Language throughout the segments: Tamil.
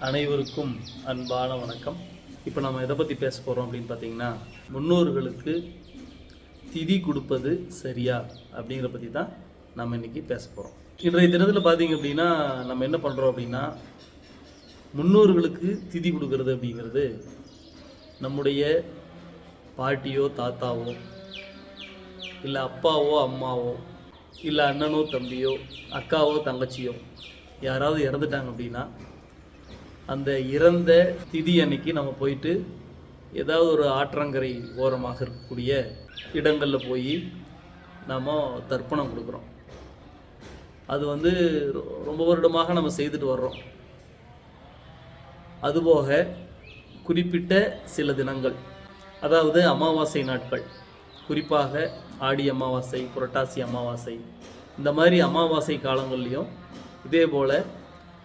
அனைவருக்கும் அன்பான வணக்கம். இப்போ நம்ம எதை பற்றி பேச போகிறோம் அப்படின்னு பார்த்தீங்கன்னா முன்னோர்களுக்கு திதி கொடுப்பது சரியா அப்படிங்கிற பற்றி தான் நம்ம இன்றைக்கி பேச போகிறோம் இன்றைய தினத்தில் பார்த்தீங்க அப்படின்னா நம்ம என்ன பண்ணுறோம் அப்படின்னா முன்னோர்களுக்கு திதி கொடுக்கறது அப்படிங்கிறது நம்முடைய பாட்டியோ தாத்தாவோ இல்லை அப்பாவோ அம்மாவோ இல்லை அண்ணனோ தம்பியோ அக்காவோ தங்கச்சியோ யாராவது இறந்துட்டாங்க அப்படின்னா அந்த இறந்த திதி அன்னைக்கு நம்ம போயிட்டு ஏதாவது ஒரு ஆற்றங்கரை ஓரமாக இருக்கக்கூடிய இடங்களில் போய் நாம் தர்ப்பணம் கொடுக்குறோம். அது வந்து ரொ- ரொம்ப வருடமாக நம்ம செய்துட்டு வர்றோம். அதுபோக குறிப்பிட்ட சில தினங்கள் அதாவது அமாவாசை நாட்கள் குறிப்பாக ஆடி அமாவாசை புரட்டாசி அமாவாசை இந்த மாதிரி அமாவாசை காலங்கள்லையும் இதே போல்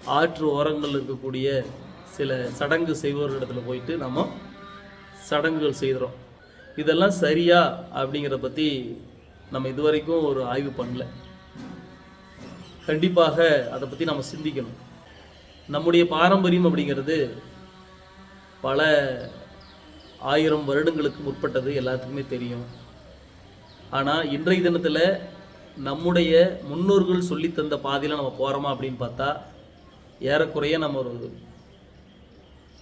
ஆற்று ஓரங்கள் இருக்கக்கூடிய சில சடங்கு செய்வோரிடத்துல போயிட்டு நம்ம சடங்குகள் செய்கிறோம் இதெல்லாம் சரியா அப்படிங்கிறத பற்றி நம்ம இதுவரைக்கும் ஒரு ஆய்வு பண்ணல. கண்டிப்பாக அதை பற்றி நம்ம சிந்திக்கணும். நம்முடைய பாரம்பரியம் அப்படிங்கிறது பல ஆயிரம் வருடங்களுக்கு முற்பட்டது எல்லாத்துக்குமே தெரியும். ஆனால் இன்றைய தினத்தில் நம்முடைய முன்னோர்கள் சொல்லித் தந்த பாதையில் நம்ம போகிறோமா அப்படின்னு பார்த்தா ஏறக்குறைய நம்ம ஒரு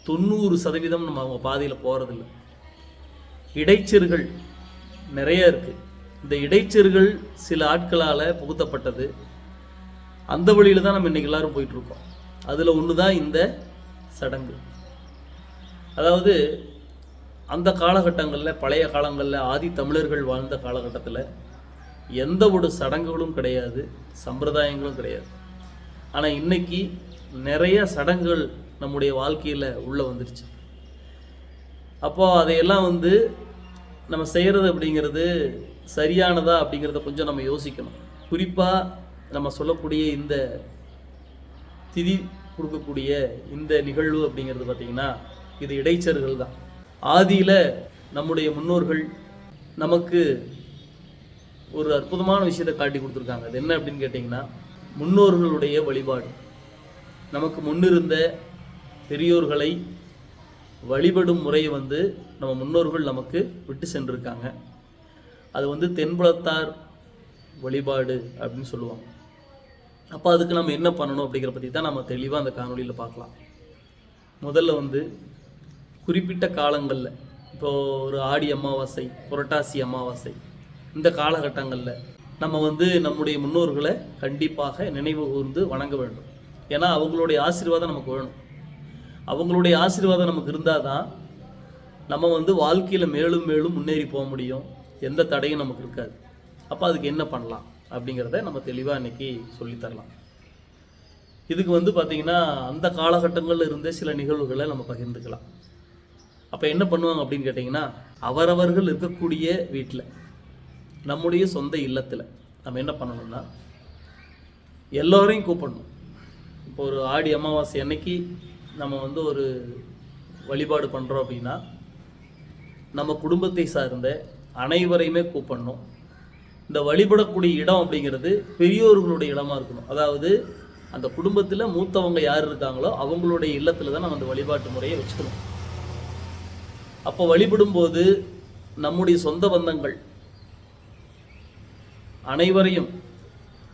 தொண்ணூறு சதவீதம் நம்ம அவங்க பாதையில் போகிறதில்ல இடைச்சர்கள் நிறைய இருக்குது இந்த இடைச்சர்கள் சில ஆட்களால் புகுத்தப்பட்டது. அந்த வழியில் தான் நம்ம இன்றைக்கி எல்லாரும் போயிட்டுருக்கோம் அதில் ஒன்று தான் இந்த சடங்கு. அதாவது அந்த காலகட்டங்களில் பழைய காலங்களில் ஆதி தமிழர்கள் வாழ்ந்த காலகட்டத்தில் எந்த ஒரு சடங்குகளும் கிடையாது சம்பிரதாயங்களும் கிடையாது. ஆனால் இன்னைக்கு நிறைய சடங்குகள் நம்முடைய வாழ்க்கையில் உள்ளே வந்துருச்சு. அப்போ அதையெல்லாம் வந்து நம்ம செய்கிறது அப்படிங்கிறது சரியானதா அப்படிங்கிறத கொஞ்சம் நம்ம யோசிக்கணும். குறிப்பாக நம்ம சொல்லக்கூடிய இந்த திதி கொடுக்கக்கூடிய இந்த நிகழ்வு அப்படிங்கிறது பார்த்திங்கன்னா இது இடைச்சர்கள் தான். ஆதியில் நம்முடைய முன்னோர்கள் நமக்கு ஒரு அற்புதமான விஷயத்தை காட்டி கொடுத்துருக்காங்க. அது என்ன அப்படின்னு கேட்டிங்கன்னா முன்னோர்களுடைய வழிபாடு. நமக்கு முன்னிருந்த பெரியோர்களை வழிபடும் முறையை வந்து நம்ம முன்னோர்கள் நமக்கு விட்டு சென்றிருக்காங்க. அது வந்து தென்புலத்தார் வழிபாடு அப்படின்னு சொல்லுவாங்க. அப்போ அதுக்கு நம்ம என்ன பண்ணணும் அப்படிங்கிற பற்றி தான் நம்ம தெளிவாக அந்த காணொலியில் பார்க்கலாம். முதல்ல வந்து குறிப்பிட்ட காலங்களில் இப்போது ஒரு ஆடி அமாவாசை புரட்டாசி அமாவாசை இந்த காலகட்டங்களில் நம்ம வந்து நம்முடைய முன்னோர்களை கண்டிப்பாக நினைவு கூர்ந்து வணங்க வேண்டும். ஏன்னா அவங்களுடைய ஆசீர்வாதம் நமக்கு வேணும். அவங்களுடைய ஆசீர்வாதம் நமக்கு இருந்தால் தான் நம்ம வந்து வாழ்க்கையில் மேலும் மேலும் முன்னேறி போக முடியும். எந்த தடையும் நமக்கு இருக்காது. அப்போ அதுக்கு என்ன பண்ணலாம் அப்படிங்கிறத நம்ம தெளிவாக இன்னைக்கு சொல்லித்தரலாம் இதுக்கு வந்து பார்த்திங்கன்னா அந்த காலகட்டங்களில் இருந்தே சில நிகழ்வுகளை நம்ம பகிர்ந்துக்கலாம். அப்போ என்ன பண்ணுவாங்க அப்படின்னு கேட்டிங்கன்னா அவரவர்கள் இருக்கக்கூடிய வீட்டில் நம்முடைய சொந்த இல்லத்தில் நம்ம என்ன பண்ணணும்னா எல்லோரையும் கூப்பிடணும். இப்போ ஒரு ஆடி அமாவாசை அன்னைக்கு நம்ம வந்து ஒரு வழிபாடு பண்ணுறோம் அப்படின்னா நம்ம குடும்பத்தை சார்ந்த அனைவரையுமே கூப்பிடணும். இந்த வழிபடக்கூடிய இடம் அப்படிங்கிறது பெரியோர்களுடைய இடமா இருக்கணும். அதாவது அந்த குடும்பத்தில் மூத்தவங்க யார் இருக்காங்களோ அவங்களுடைய இல்லத்தில் தான் நம்ம அந்த வழிபாட்டு முறையை வச்சுக்கணும். அப்போ வழிபடும்போது நம்முடைய சொந்த பந்தங்கள் அனைவரையும்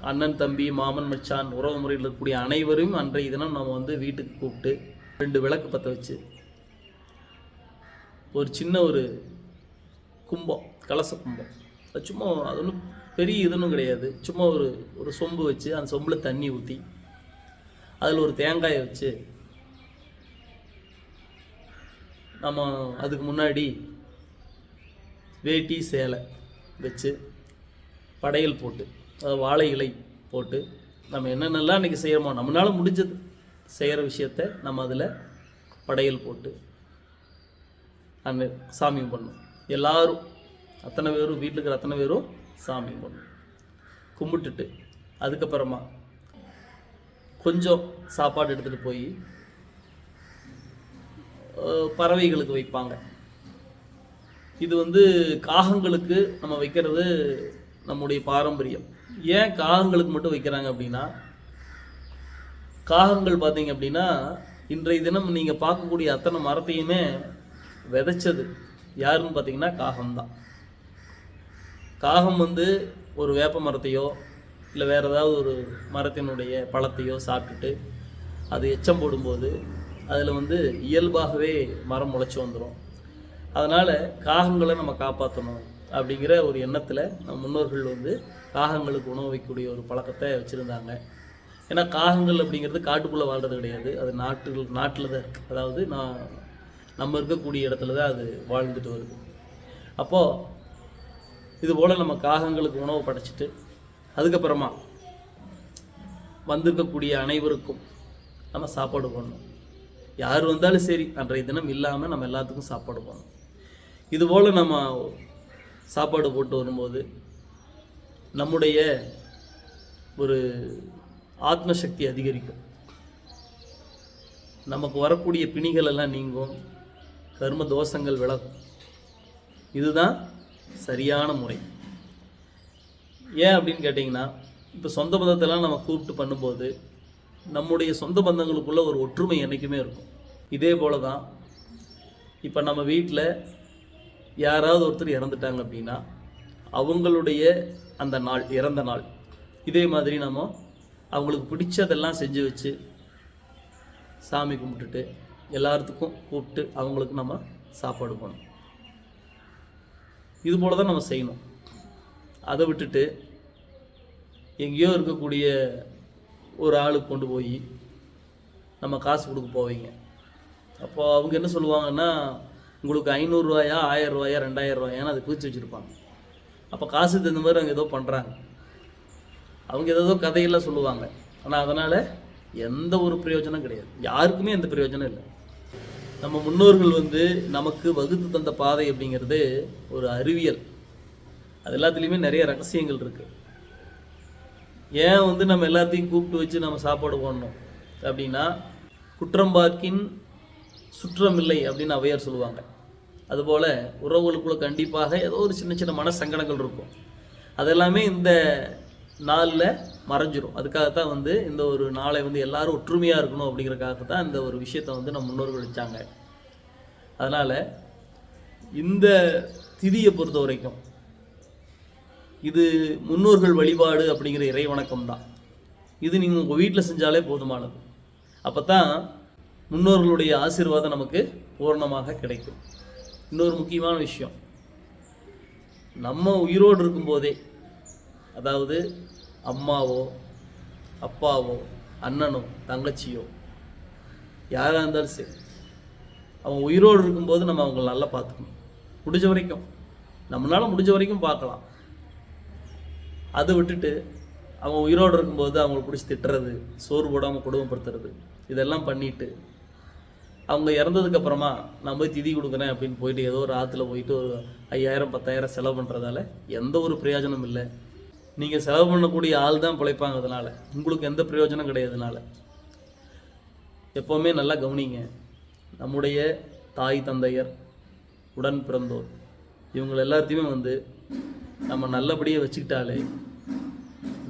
அண்ணன் தம்பி மாமன் மச்சான் உறவு முறையில் இருக்கக்கூடிய அனைவரையும் அன்றைய தினம் நம்ம வந்து வீட்டுக்கு கூப்பிட்டு ரெண்டு விளக்கு பற்ற வச்சு ஒரு சின்ன ஒரு கும்பம் கலச கும்பம். அது சும்மா அது ஒன்றும் பெரிய இதுன்னு கிடையாது. சும்மா ஒரு ஒரு சொம்பு வச்சு அந்த சொம்பில் தண்ணி ஊற்றி அதில் ஒரு தேங்காயை வச்சு நம்ம அதுக்கு முன்னாடி வேட்டி சேலை வச்சு படையல் போட்டு வாழை இலை போட்டு நம்ம என்னென்னலாம் இன்றைக்கி செய்கிறோமோ நம்மளால் முடிஞ்சது செய்கிற விஷயத்த நம்ம அதில் படையல் போட்டு அந்த சாமி பண்ணும் எல்லாரும் அத்தனை பேரும் வீட்டில் இருக்கிற அத்தனை பேரும் சாமி பண்ணும் கும்பிட்டுட்டு அதுக்கப்புறமா கொஞ்சம் சாப்பாடு எடுத்துகிட்டு போய் பறவைகளுக்கு வைப்பாங்க. இது வந்து காகங்களுக்கு நம்ம வைக்கிறது நம்முடைய பாரம்பரியம். ஏன் காகங்களுக்கு மட்டும் வைக்கிறாங்க அப்படின்னா காகங்கள் பார்த்தீங்க அப்படின்னா இன்றைய தினம் நீங்கள் பார்க்கக்கூடிய அத்தனை மரத்தையுமே விதைச்சது யாருன்னு பார்த்தீங்கன்னா காகம்தான். காகம் வந்து ஒரு வேப்ப மரத்தையோ இல்லை வேறு ஏதாவது ஒரு மரத்தினுடைய பழத்தையோ சாப்பிட்டுட்டு அது எச்சம் போடும்போது அதில் வந்து இயல்பாகவே மரம் முளைச்சி வந்துடும் அதனால் காகங்களை நம்ம காப்பாற்றணும் அப்படிங்கிற ஒரு எண்ணத்தில் நம்ம முன்னோர்கள் வந்து காகங்களுக்கு உணவு வைக்கக்கூடிய ஒரு பழக்கத்தை வச்சுருந்தாங்க. ஏன்னா காகங்கள் அப்படிங்கிறது காட்டுக்குள்ளே வாழ்றது கிடையாது. அது நாட்டு நாட்டில் தான் இருக்குது அதாவது நான் நம்ம இருக்கக்கூடிய இடத்துல தான் அது வாழ்ந்துட்டு வருது. அப்போது இது போல் நம்ம காகங்களுக்கு உணவு படைச்சிட்டு அதுக்கப்புறமா வந்திருக்கக்கூடிய அனைவருக்கும் நம்ம சாப்பாடு பண்ணணும் யார் வந்தாலும் சரி அன்றைய தினம் இல்லாமல் நம்ம எல்லாத்துக்கும் சாப்பாடு போடணும். இதுபோல் நம்ம சாப்பாடு போட்டு வரும்போது நம்முடைய ஒரு ஆத்மசக்தி அதிகரிக்கும். நமக்கு வரக்கூடிய பிணிகள் எல்லாம் நீங்கும். கர்ம தோஷங்கள் விலகும். இதுதான் சரியான முறை. ஏன் அப்படின்னு கேட்டிங்கன்னா இப்போ சொந்த பந்தத்தெல்லாம் நம்ம கூப்பிட்டு பண்ணும்போது நம்முடைய சொந்த பந்தங்களுக்குள்ள ஒரு ஒற்றுமை என்றைக்குமே இருக்கும். இதே போல தான் இப்போ நம்ம வீட்டில் யாராவது ஒருத்தர் இறந்துட்டாங்க அப்படின்னா அவங்களுடைய அந்த நாள் இறந்த நாள். இதே மாதிரி நம்ம அவங்களுக்கு பிடிச்சதெல்லாம் செஞ்சு வச்சு சாமி கும்பிட்டுட்டு எல்லாத்துக்கும் கூப்பிட்டு அவங்களுக்கு நம்ம சாப்பாடு போகணும் இது போல தான் நம்ம செய்யணும். அதை விட்டுட்டு எங்கேயோ இருக்கக்கூடிய ஒரு ஆளுக்கு கொண்டு போய் நம்ம காசு கொடுக்க போவீங்க. அப்போ அவங்க என்ன சொல்லுவாங்கன்னா உங்களுக்கு ஐநூறுரூவாயா ஆயிரம் ரூபாயா ரெண்டாயிரம் ரூபாயான்னு அதை பிரித்து வச்சுருப்பாங்க. அப்போ காசு தகுந்த மாதிரி அவங்க ஏதோ பண்ணுறாங்க அவங்க ஏதோ கதையெல்லாம் சொல்லுவாங்க. ஆனால் அதனால் எந்த ஒரு பிரயோஜனம் கிடையாது. யாருக்குமே எந்த பிரயோஜனம் இல்லை. நம்ம முன்னோர்கள் வந்து நமக்கு வகுத்து தந்த பாதை அப்படிங்கிறது ஒரு அறிவியல். அது எல்லாத்துலேயுமே நிறைய ரகசியங்கள் இருக்குது ஏன் வந்து நம்ம எல்லாத்தையும் கூப்பிட்டு வச்சு நம்ம சாப்பாடு போடணும் அப்படின்னா குற்றம்பாக்கின் சுற்றமில்லை அப்படின்னு அவையார் சொல்லுவாங்க. அதுபோல் உறவுகளுக்குள்ள கண்டிப்பாக ஏதோ ஒரு சின்ன சின்ன மன சங்கடங்கள் இருக்கும். அதெல்லாமே இந்த நாளில் மறைஞ்சிரும். அதுக்காகத்தான் வந்து இந்த ஒரு நாளை வந்து எல்லாரும் ஒற்றுமையாக இருக்கணும் அப்படிங்கிறதுக்காக தான் இந்த ஒரு விஷயத்தை வந்து நம்ம முன்னோர்கள் வச்சாங்க. அதனால் இந்த திதியை பொறுத்த வரைக்கும் இது முன்னோர்கள் வழிபாடு அப்படிங்கிற இறை வணக்கம் தான் இது நீங்கள் உங்கள் வீட்டில் செஞ்சாலே போதுமானது. அப்போ தான் முன்னோர்களுடைய ஆசீர்வாதம் நமக்கு பூரணமாக கிடைக்கும். இன்னொரு முக்கியமான விஷயம். நம்ம உயிரோடு இருக்கும்போதே அதாவது அம்மாவோ அப்பாவோ அண்ணனோ தங்கச்சியோ யாராக இருந்தாலும் சரி அவங்க உயிரோடு இருக்கும்போது நம்ம அவங்கள நல்லா பார்த்துக்கணும். முடிஞ்ச வரைக்கும். நம்மளால் முடிஞ்ச வரைக்கும் பார்க்கலாம். அதை விட்டுட்டு அவங்க உயிரோடு இருக்கும்போது அவங்களை பிடிச்சி திட்டுறது சோறு போடாமல் குடும்பப்படுத்துறது இதெல்லாம் பண்ணிட்டு அவங்க இறந்ததுக்கு அப்புறமா நான் போய் திதி கொடுக்குறேன் அப்படின்னு போயிட்டு ஏதோ ஒரு ஆற்றுல போயிட்டு ஒரு ஐயாயிரம் பத்தாயிரம் செலவு பண்ணுறதால எந்த ஒரு பிரயோஜனம் இல்லை. நீங்கள் செலவு பண்ணக்கூடிய ஆள் தான் பிழைப்பாங்க அதனால். உங்களுக்கு எந்த பிரயோஜனம் கிடையாதுனால எப்போவுமே நல்லா கவனிங்க. நம்முடைய தாய் தந்தையர் உடன் பிறந்தோர் இவங்களை எல்லாத்தையுமே வந்து நம்ம நல்லபடியாக வச்சுக்கிட்டாலே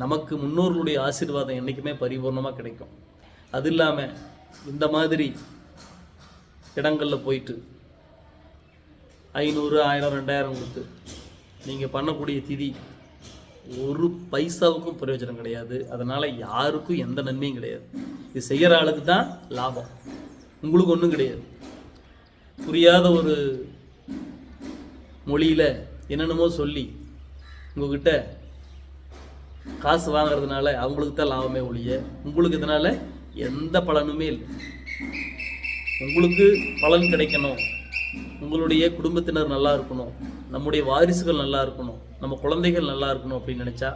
நமக்கு முன்னோர்களுடைய ஆசீர்வாதம் என்றைக்குமே பரிபூர்ணமாக கிடைக்கும். அது இல்லாமல் இந்த மாதிரி இடங்களில் போயிட்டு ஐநூறு ஆயிரம் ரெண்டாயிரம் கொடுத்து நீங்கள் பண்ணக்கூடிய திதி ஒரு பைசாவுக்கும் பிரயோஜனம் கிடையாது. அதனால் யாருக்கும் எந்த நன்மையும் கிடையாது. இது செய்கிற ஆளுக்கு தான் லாபம். உங்களுக்கு ஒன்றும் கிடையாது. புரியாத ஒரு மொழியில் என்னென்னமோ சொல்லி உங்ககிட்ட காசு வாங்குறதுனால அவங்களுக்கு தான் லாபமே ஒழிய உங்களுக்கு இதனால் எந்த பலனுமே இல்லை. உங்களுக்கு பலன் கிடைக்கணும். உங்களுடைய குடும்பத்தினர் நல்லா இருக்கணும். நம்முடைய வாரிசுகள் நல்லா இருக்கணும். நம்ம குழந்தைகள் நல்லா இருக்கணும் அப்படின்னு நினச்சா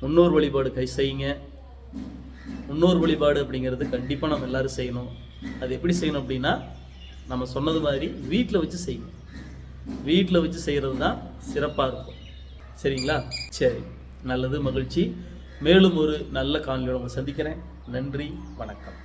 முன்னோர் வழிபாடு கை செய்யுங்க. முன்னோர் வழிபாடு அப்படிங்கிறது கண்டிப்பாக நம்ம எல்லாரும் செய்யணும். அது எப்படி செய்யணும் அப்படின்னா நம்ம சொன்னது மாதிரி வீட்டில் வச்சு செய்யணும். வீட்டில் வச்சு செய்கிறது தான் சிறப்பாக இருக்கும். சரிங்களா? சரி. நல்லது மகிழ்ச்சி. மேலும் ஒரு நல்ல காணொலியோட உங்களை சந்திக்கிறேன். நன்றி வணக்கம்.